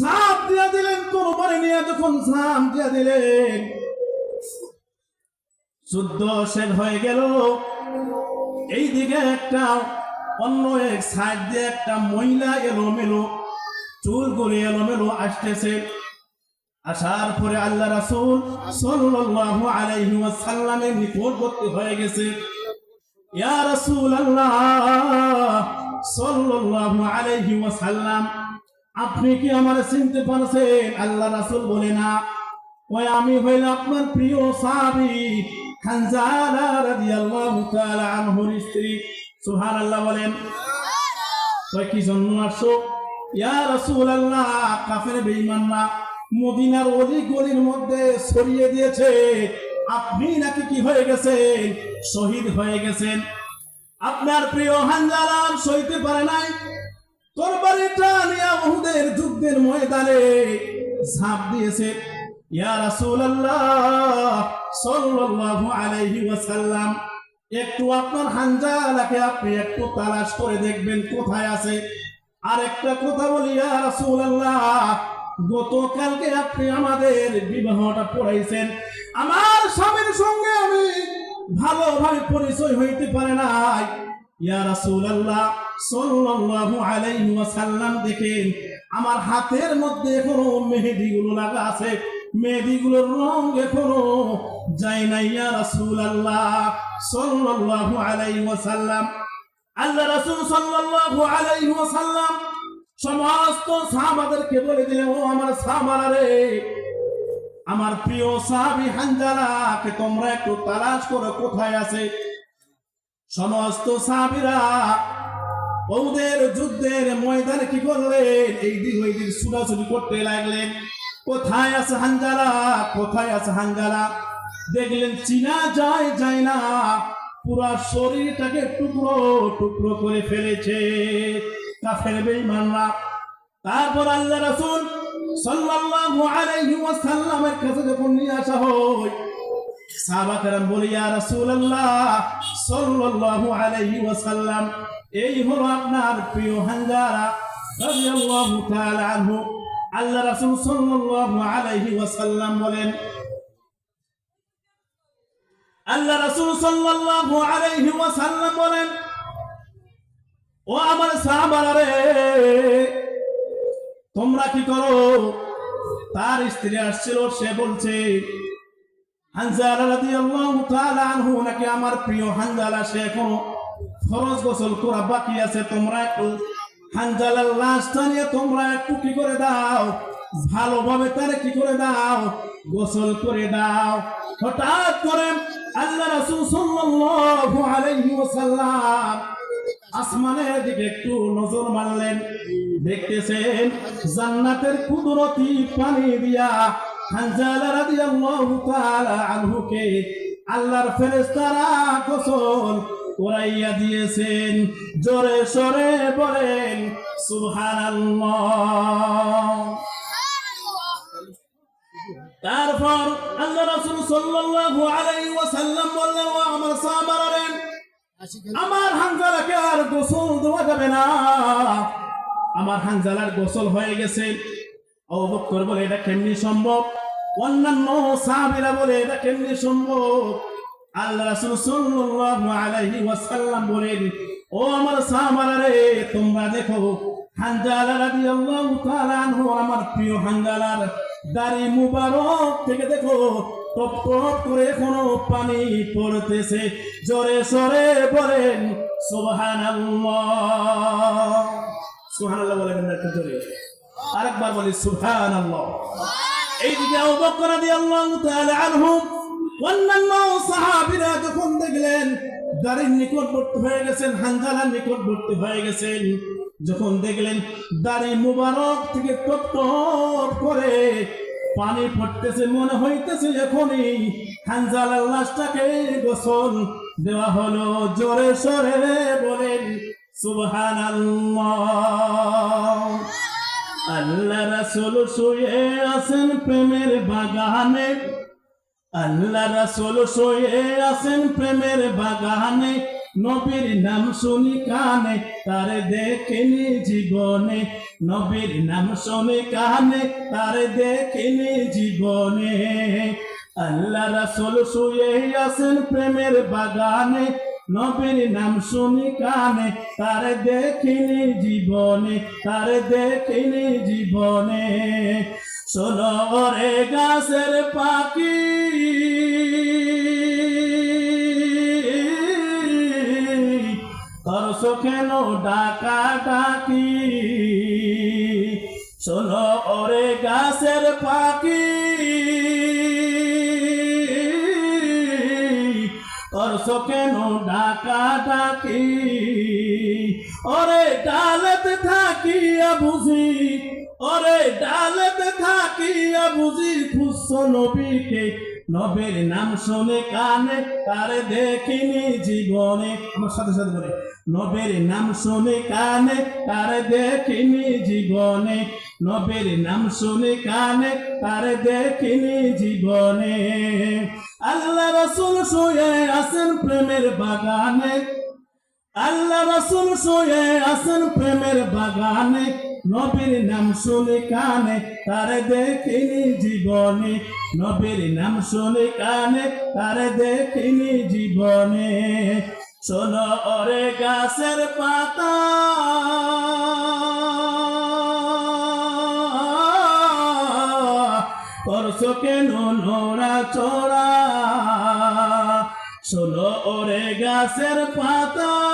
ঝাঁপ দিয়া দিলেন তরবারি নিয়ে যখন ঝাঁপ দিয়া দিলেন। যুদ্ধ শেষ হয়ে গেল। এইদিকে একটা অন্য এক সাইড দিয়ে একটা মহিলা এলোমেলো, চুল করে এলোমেলো আসতেছে। আসার পরে আল্লাহ রাসূল সাল্লাল্লাহু আলাইহি ওয়াসাল্লামের নিকটবর্তী হয়ে গেছে। ইয়া রাসূলুল্লাহ সাল্লাল্লাহু আলাইহি ওয়াসাল্লাম আপনি কি আমার চিনতে পারছেন? আল্লাহ রাসুল বলে না। ওই আমি হইল আপনার প্রিয় সাহাবী হানজালা রাদিয়াল্লাহু তাআলা আনহুর স্ত্রী। সুবহানাল্লাহ বলেন। ওই কি জন্য আসছো? ইয়া রাসূলুল্লাহ, কাফের বেঈমান না মদিনার অলি গলির মধ্যে ছড়িয়ে দিয়েছে। আপনি নাকি কি হয়ে গেছেন? শহীদ হয়ে গেছেন। আপনার প্রিয় হানজালাম সইতে পারে নাই? উহুদের যুদ্ধের ময়দানে ঝাঁপ দিয়েছে। ইয়া রাসূলুল্লাহ সাল্লাল্লাহু আলাইহি একটু আপনার হানজালাকে আপনি একটু তালাশ করে দেখবেন কোথায় আছে। আর একটা কথা বলি, ইয়া রাসূলুল্লাহ, গতকালকে আপনি আমাদের বিবাহটা পড়াইছেন। আমার স্বামীর সঙ্গে আমি ভালোভাবে পরিচয় হইতে পারে নাই। ইয়া রাসূলুল্লাহ দেখেন, আমার হাতের মধ্যে এখনও মেহেদি গুলো লাগা আছে। মেহেদি গুলোর রং এখনও যায় না ইয়া রাসূলুল্লাহ সাল্লাল্লাহু আলাইহি ওয়াসাল্লাম। আল্লাহ রাসূল সাল্লাল্লাহু আলাইহি ওয়াসাল্লাম সমস্ত সাহাবাদেরকে বলে দিলেন, ও আমার সাহাবারা আমার প্রিয় সাহাবী হানজালাকে তোমরা একটু তালাশ করো, কোথায় আছে? সমস্ত সাহাবীরা ওদের যুদ্ধের ময়দানে কি করলেন? এই দিক ওই দিক ছুটাছুটি করতে লাগলেন। কোথায় আছে হানজালা কোথায় আছে হানজালা দেখলেন চিনা যায় যায় না। পুরা শরীরটাকে টুকরো টুকরো করে ফেলেছে তা কাফের বেঈমানরা। তারপর আল্লাহ রাসূল সাল্লাল্লাহু আলাইহি ওয়াসাল্লামের কাছে যখন নিয়ে আসা হয় ইয়া রাসূলুল্লাহ, সাল্লাল্লাহু আলাইহি ওয়াসাল্লাম, এই হলো আপনার প্রিয় হাঙ্গারা রাদিয়াল্লাহু তাআলা আনহু। আল্লাহ রাসূল সাল্লাল্লাহু আলাইহি ওয়াসাল্লাম বলেন, আল্লাহ রাসূল সাল্লাল্লাহু আলাইহি ওয়াসাল্লাম বলেন, ও আমার সাহাবারা রে, তোমরা কি করো? তার স্ত্রী আসছিল, সে বলছে হানজালা রাদিয়াল্লাহু তাআলা আনহু নাকি আমার প্রিয় হানজালা সে এখনও ফরজ গোসল করা বাকি আছে। তোমরা একটু হানজালার লাশটা নিয়ে তোমরা একটু কি করে দাও? ভালোভাবে তারে কি করে দাও? গোসল করে দাও। হঠাৎ করে আল্লাহ রাসূল সাল্লাল্লাহু আলাইহি ওয়াসাল্লাম আসমানের দিকে একটু নজর মারলেন। দেখতেছেন জান্নাতের কুদরতি পানি দিয়া হানজালা রাদিয়াল্লাহু তাআলা আনহুকে আল্লাহর ফেরেশতারা গোসল করাইয়া দিয়েছেন। জোরে সরে বলেন, সুবহানাল্লাহ। তারপর আল্লাহ রাসূল সাল্লাল্লাহু আলাইহি ওয়াসাল্লাম বললেন, ও আমার সাহাবারা আমার হানজালাকে আর গোসল দেওয়া যাবে না। আমার হানজালার গোসল হয়ে গেছে। অবক্কর বলে, এটা কেমনি সম্ভব? অন্যান্য সাহাবীরা বলে, এটা কেমনি সম্ভব? আল্লাহ রাসূল সাল্লাল্লাহু আলাইহি ওয়াসাল্লাম বলেন, ও আমার সাহাবারা রে, তোমরা দেখো, হানজালা রাদিয়াল্লাহু তাআলা আনহু, আমার প্রিয় হানজালার দাড়ি মুবারক থেকে দেখো, টপ টপ করে এখনও পানি পড়তেছে। জোরে সরে বলেন, সুবহানাল্লাহ। সুবহানাল্লাহ বলেন একটু জোরে? আরেকবার বলি, সুবহানাল্লাহ। এইদিকে আবু বকর রাদিয়াল্লাহু তাআলা আনহু অন্যান্য সাহাবীরা যখন দেখলেন দাড়ির নিকটবর্তী হয়ে গেছেন হানজালার নিকটবর্তী হয়ে গেছেন, যখন দেখলেন দাড়ি মুবারক থেকে টপ করে পানি পড়তেছে, মনে হইতেছে এখনই হানজালার লাশটাকে গোসল দেওয়া হলো। জোরে সরে বলেন, সুবহানাল্লাহ। আল্লাহ রাসূল শুয়ে আছেন প্রেমের বাগানে। আল্লাহ রাসূল শুয়ে আছেন প্রেমের বাগানে। নবীর নাম শুনি কানে, তারে দেখিনি জীবনে। নবীর নাম শুনি কানে, তারে দেখিনি জীবনে। আল্লাহ রাসূল শুয়ে আছেন প্রেমের বাগানে। নবীর নাম শুনি কানে, তারে দেখিনি জীবনে, তারে দেখিনি জীবনে। শোনো রে গাছের পাখি। করছ কেন ডাকা ডাকি। শোনো ওরে গাছের পাখি। করছ কেন ডাকা ডাকি ওরে ডালতে থাকিয়া বুঝি, ওরে ডালতে থাকিয়া বুঝি খুশ নবীকে? নবীর নাম শুনে কানে, তারে দেখিনি জীবনে। আমার সাথে সাথে বলে, নবীর নাম শুনে কানে, তারে দেখিনি জীবনে। নবীর নাম শুনে কানে, তারে দেখিনি জীবনে। আল্লাহ রসুল শুয়ে আছেন প্রেমের বাগানে। আল্লাহ রসুল শুয়ে আছেন প্রেমের বাগানে। নবীর নাম শুনে কানে, তারে দেখিনি জীবনে। নবীর নাম শুনে কানে, তারে দেখিনি জীবনে। শোনো ওরে গাছের পাতা। কেন নোড়া চড়া শোনো ওরে গাছের পাতা।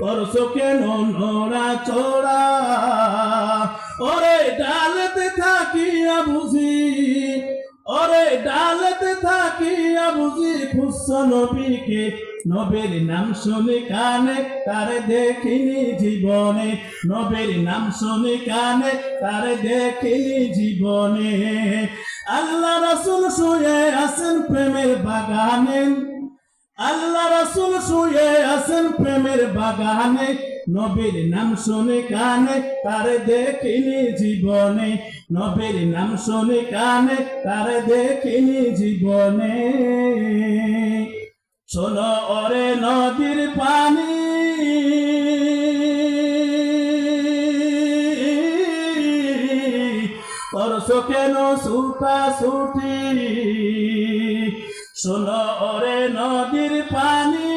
করছ কেন নোড়া চড়া ওরে ডালতে থাকিয়া বুঝি। ওরে ডালতে থাকিয়া বুঝি। খুশ নবীকে। নবীর নাম শুনে কানে, তারে দেখিনি জীবনে। নবীর নাম শুনে কানে, তারে দেখিনি জীবনে। আল্লাহ রসুল শুয়ে আছেন প্রেমের বাগানে। আল্লাহ রসুল শুয়ে আছেন প্রেমের বাগানে। নবীর নাম শুনে কানে, তারে দেখিনি জীবনে। নবীর নাম শুনে কানে, তারে দেখিনি জীবনে। শোনো ওরে নদীর কেন সুটা সুটি? শোনো ওরে নদীর পানি।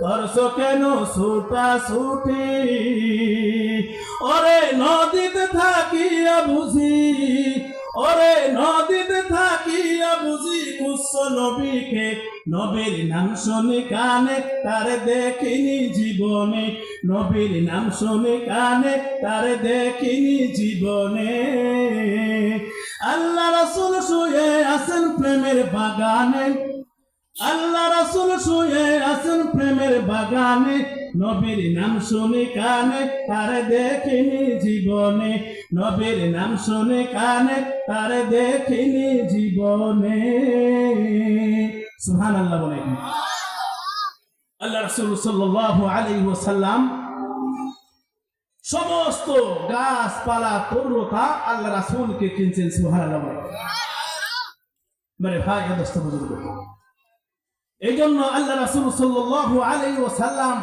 করছ কেন সুটা সুটি? ওরে নদীতে থাকিয়া বুঝি, ওরে নদীতে কুস্স নবীকে, নবীর নাম শুনে কানে, তার দেখিনি জীবনে। নবীর নাম শুনে কানে, তার দেখিনি জীবনে। আল্লাহ রসুল শুয়ে আসেন প্রেমের বাগানে। আল্লাহ রসুল শুয়ে আসেন প্রেমের বাগানে। নবীর নাম শুনে কানে, তারে দেখিনি জীবনে। নবীর নাম শুনে কানে, তারে দেখিনি জীবনে। সুহান আল্লাহ বলে। আল্লাহ রসুল সাল্লাহ আলী ওসাল্লাম সমস্ত গাছপালা তরুতা আল্লাহ রাসুলকে কিনছেন সুহান মানে ভাই এই জন্য আল্লাহ রাসুল সাল্লাল্লাহু আলাইহি ওয়াসাল্লাম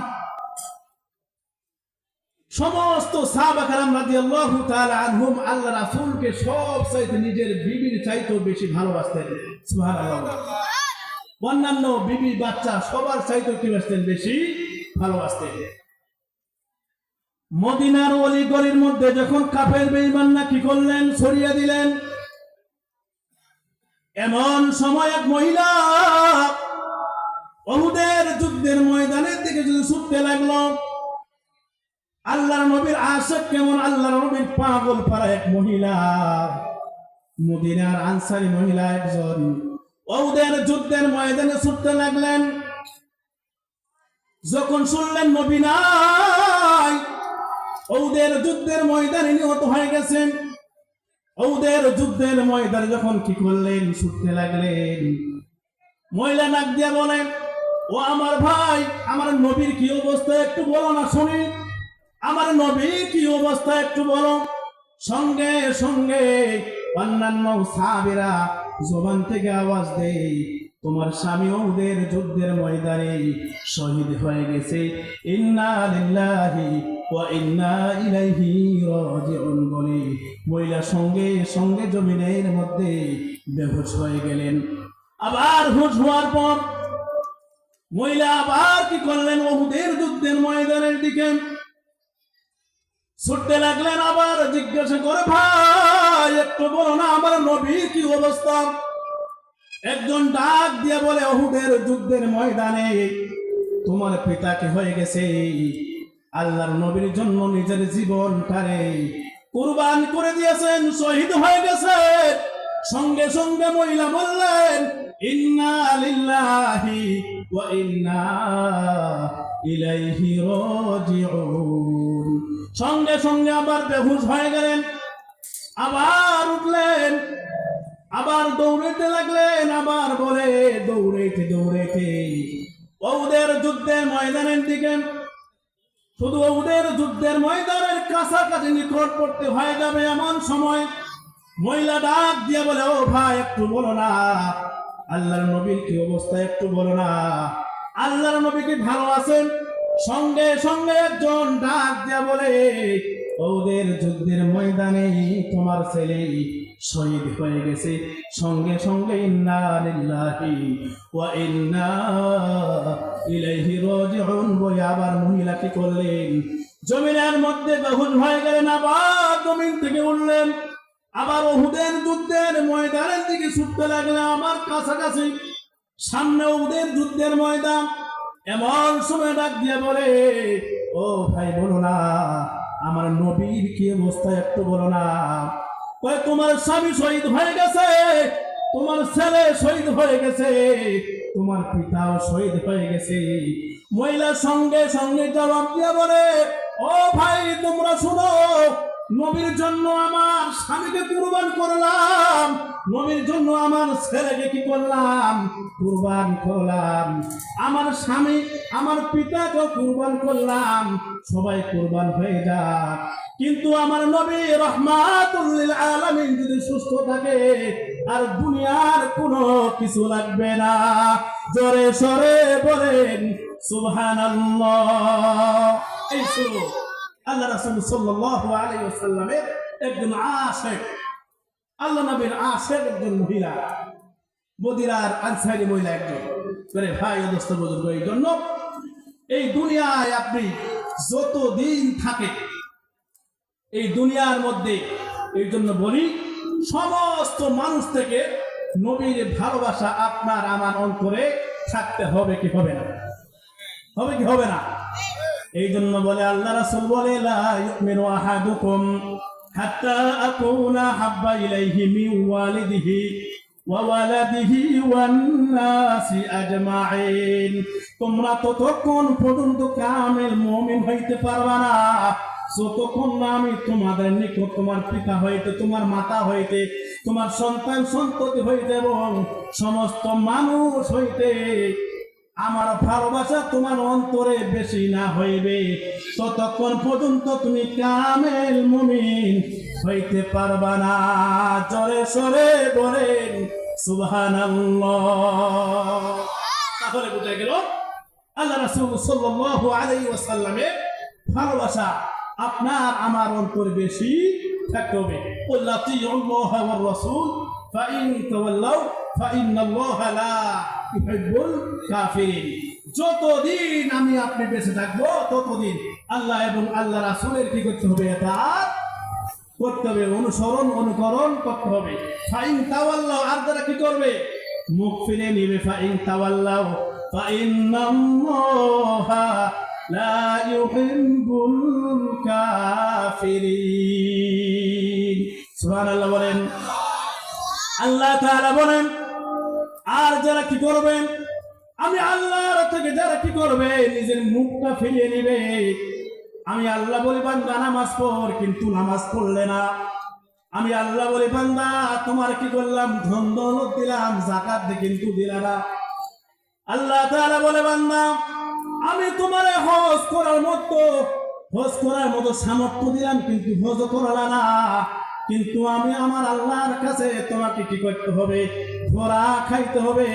সমস্ত আল্লাহ সব চাইতে নিজের বিবির চাইতেও বেশি ভালোবাসতেন। অন্যান্য বিবি বাচ্চা সবার চাইতেও কি বাসতেন বেশি ভালোবাসতেন। মদিনার অলি গলির মধ্যে যখন কাফের বেঈমানরা কি করলেন, ছড়িয়ে দিলেন, এমন সময় এক মহিলা অহুদের যুদ্ধের ময়দানের দিকে যদি ছুটতে লাগল আল্লাহর নবীর আশেক কেমন? আল্লাহর নবীর পাগল পারা এক মহিলা। মদিনার আনসারি মহিলা একজন। ওদের যুদ্ধের ময়দানে ছুটতে লাগলেন। যখন শুনলেন নবী নাই ঔদের যুদ্ধের ময়দানে নিহত হয়ে গেছেন। ওদের যুদ্ধের ময়দানে যখন কি করলেন? ছুটতে লাগলেন। মহিলা নাক দিয়ে বলেন, ও আমার ভাই, আমার নবীর কি অবস্থা? একটু বলো না, শুনি। আমার নবী কি অবস্থা একটু বলো। সঙ্গে সঙ্গে অন্যান্য সাহাবীরা জবান থেকে আওয়াজ দেয়, তোমার স্বামী ওদের যুদ্ধের ময়দানে শহীদ হয়ে গেছে। মহিলা সঙ্গে সঙ্গে জমিনের মধ্যে বেহুশ হয়ে গেলেন। আবার হুশ হওয়ার পর মহিলা আবার কি করলেন? ওহুদের যুদ্ধের ময়দানের দিকে ছুটতে লাগলেন আবার জিজ্ঞাসা করে, ভাই, একটু বলো না, আমার নবীর কি অবস্থা? একজন ডাক দিয়ে বলে, অহুদের যুদ্ধের ময়দানে তোমার পিতাকে হয়ে গেছে? আল্লাহর নবীর জন্য নিজের জীবন জীবনটারে কুরবান করে দিয়েছেন, শহীদ হয়ে গেছে। সঙ্গে সঙ্গে মহিলা বললেন, ইন্না লিল্লাহি ওয়া ইন্না ইলাইহি রাজিউন। সঙ্গে সঙ্গে আবার বেহুশ হয়ে গেলেন। আবার উঠলেন, আবার দৌড়াতে লাগলেন, আবার বলে, দৌড়াইতে দৌড়াইতে। ওদের যুদ্ধের ময়দানের দিকে, শুধু ওদের যুদ্ধের ময়দানের কাছাকাছি নিকট পড়তে হয়ে যাবে এমন সময় মহিলা ডাক দিয়ে বলে, ও ভাই, একটু বলো না। আল্লাহর নবীর কি অবস্থা একটু বলো না। আল্লাহর নবী কি ভালো আছেন? সঙ্গে সঙ্গে একজন ডাক দিয়া বলে, ওদের যুদ্ধের ময়দানে তোমার ছেলে শহীদ হয়ে গেছে। সঙ্গে সঙ্গে ইন্না লিল্লাহি ওয়া বলে আবার করলেন জমিনের মধ্যে বেহুশ হয়ে গেলেন, আবার জমিন থেকে উঠলেন। আবার ওহুদের যুদ্ধের ময়দানের দিকে ছুটতে লাগলেন। আমার কাছাকাছি সামনে ওদের যুদ্ধের ময়দান। এমন সময় ডাক দিয়ে বলে, ও ভাই, বলো না, আমার নবীর কি অবস্থা একটু বলো না। কয়, তোমার স্বামী শহীদ হয়ে গেছে, তোমার ছেলে শহীদ হয়ে গেছে, তোমার পিতাও শহীদ হয়ে গেছে। মহিলার সঙ্গে সঙ্গে জবাব দিয়ে বলে, ও ভাই, তোমরা শুনো নবীর জন্য আমার স্বামীকে কুরবান করলাম। নবীর জন্য আমার ছেলেকে কি করলাম? কুরবান করলাম। আমার স্বামী, আমার পিতাকে কুরবান করলাম। সবাই কুরবান হয়ে যাক। কিন্তু আমার নবী রহমাতুল্লিল আলামিন যদি সুস্থ থাকে, আর দুনিয়ার কোনো কিছু লাগবে না। জোরে, সরে বলেন, সুবহানাল্লাহ। এই শুনো আল্লাহ রাসূল সাল্লাল্লাহু আলাইহি ওয়াসাল্লামের একজন আশিক। আল্লাহ নবীর আশিক একজন মহিলা। মদিরার আনসারি মহিলা একজন। করে ভাই অদস্ত বুজুর্গ, এই জন্য এই দুনিয়ায় আপনি যত দিন থাকে, এই দুনিয়ার মধ্যে এই জন্য বলি, সমস্ত মানুষ থেকে নবীর ভালোবাসা আপনার আমার অন্তরে থাকতে হবে কি হবে না? হবে কি হবে না? এই জন্য বলে আল্লাহ রাসূল বলে ইউমিনু আহাদুকুম হাত্তা আকুনা হাব্বা ইলাইহি মিন ওয়ালিদিহি ওয়া ওয়ালাদিহি ওয়ান নাসি আজমাইন। তোমরা ততক্ষণ পর্যন্ত কামেল মুমিন হইতে পারবা না। যতক্ষণ না আমি তোমাদের নিকট তোমার পিতা হইতে, তোমার মাতা হইতে, তোমার সন্তান সন্ততি হইতে এবং সমস্ত মানুষ হইতে আমার ভালোবাসা তোমার অন্তরে বেশি না হইবে। ততক্ষণ পর্যন্ত তুমি কামেল মুমিন হইতে পারবা না। জরে সরে বলেন, সুবহানাল্লাহ। তাহলে বুঝা গেল, আল্লাহ রাসূল সাল্লাল্লাহু আলাইহি ওয়াসাল্লামের ভালোবাসা আপনার আমার অন্তরে বেশি থাকতে হবে আল্লাহ তিউল্লাহ ওয়ার রাসূল ফাইন্নাল্লাহা লা ইউহিব্বুল কাফিরিন যতদিন আমি আপনি বেঁচে থাকব, ততদিন আল্লাহ এবং আল্লাহ রাসূলের কি করতে হবে? এটা করতে হবে, অনুসরণ, অনুকরণ করতে হবে। ফাইন তাওয়াল্লাহ, আর যারা কি করবে? মুখ ফিরে নিবে, ফাইন তাওয়াল্লাহ। ফাইন্নাল্লাহা লা ইউহিব্বুল কাফিরিন। সুবহানাল্লাহ বলেন। আল্লাহ তাআলা বলেন আর যারা কি করবেন? আমি আল্লাহর থেকে যারা কি করবে, নিজের মুখটা ফিরিয়ে নিবে। আমি আল্লাহ বলি, বান্দা, নামাজ পড়, কিন্তু নামাজ পড়লে না। আমি আল্লাহ বলি, বান্দা, তোমার কি করলাম? ধন দৌলত দিলাম, জাকাত কিন্তু দিলা না। আল্লাহ তাআলা বলে, বান্দা, আমি তোমার হজ করার মতো, হজ করার মতো সামর্থ্য দিলাম, কিন্তু হজ করালা না। কিন্তু আমি আমার আল্লাহর কাছে তোমাকে কি করতে হবে? ধরা খাইতে হবে।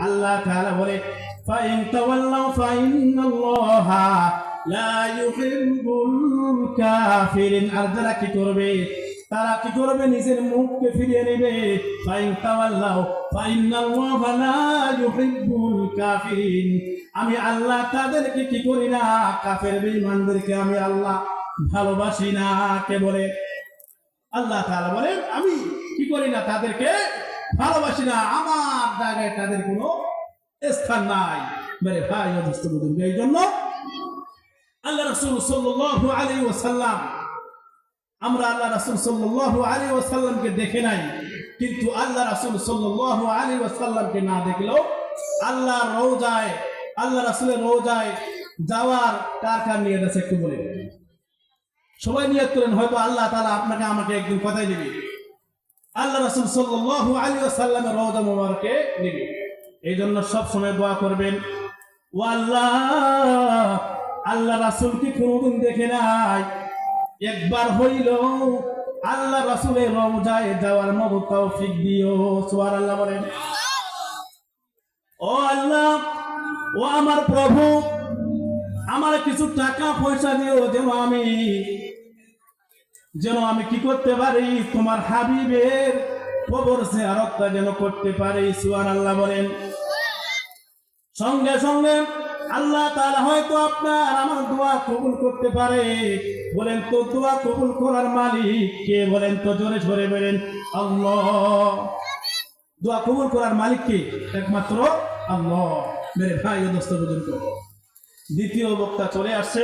আল্লাহ তাআলা বলে, ফাইন তাওয়াল্লাউ ফাইনাল্লাহা লা ইউহিব্বুল কাফিরিন। আর যারা কি করবে? তারা কি করবে? নিজের মুখকে ফিরিয়ে নেবে। ফাইন তাওয়াল্লাউ ফাইনাল্লাহা লা ইউহিব্বুল কাফিরিন। আমি আল্লাহ তাদেরকে কি করি না? কাফের বেঈমানদেরকে আমি আল্লাহ ভালোবাসি না। কে বলে? আল্লাহ তাআলা বলেন আমি কি করি না তাদেরকে ভালোবাসি না, আমার জায়গায় তাদের কোনো স্থান নাই। মেরে ভাই এই জন্য আল্লাহ রাসূল সাল্লাল্লাহু আলাইহি ওয়াসাল্লাম, আমরা আল্লাহ রাসূল সাল্লাল্লাহু আলাইহি ওয়াসাল্লামকে দেখে নাই, কিন্তু আল্লাহ রাসূল সাল্লাল্লাহু আলাইহি ওয়াসাল্লামকে না দেখলেও আল্লাহর রওজায়, আল্লাহ রাসূলের রওজায় যাওয়ার কার কার নিয়ত আছে একটু বলে। সবাই নিয়ত করেন, হয়তো আল্লাহ তাআলা আপনাকে আমাকে একদিন কথাই দিবে। আল্লাহ রাসূল সাল্লাল্লাহু আলাইহি ওয়াসাল্লামের রওজা মোবারকে নেবে। এই জন্য সব সময় দোয়া করবেন ও আল্লাহ আল্লাহ রাসুল কি কোনোদিন দেখে নাই? একবার হইল আল্লাহ রাসূলের রওজায় যাওয়ার মতো তৌফিক দিও। সুবহানাল্লাহ বলেন। ও আল্লাহ, ও আমার প্রভু, আমার কিছু টাকা পয়সা দিও যেন আমি যেন আমি কি করতে পারি? তোমার হাবিবের কবর জিয়ারতটা যেন করতে পারি সুয়ান আল্লাহ বলেন। সঙ্গে সঙ্গে আল্লাহ তাআলা হয়তো আপনার আমার দোয়া কবুল করতে পারে। বলেন তো, দোয়া কবুল করার মালিক কে? বলেন তো, জোরে জোরে বলেন, আল্লাহ। দোয়া কবুল করার মালিক কে? একমাত্র আল্লাহ। মেরে ভাই দোস্ত বুজুর্গ, দ্বিতীয় বক্তা চলে আসছে।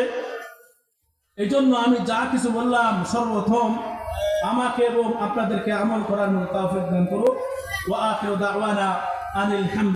এই জন্য আমি যা কিছু বললাম সর্বপ্রথম আমাকে এবং আপনাদেরকে আমল করার মতো তাও দান করুক। ও আখিরু দাওয়ানা আনিল হামদ।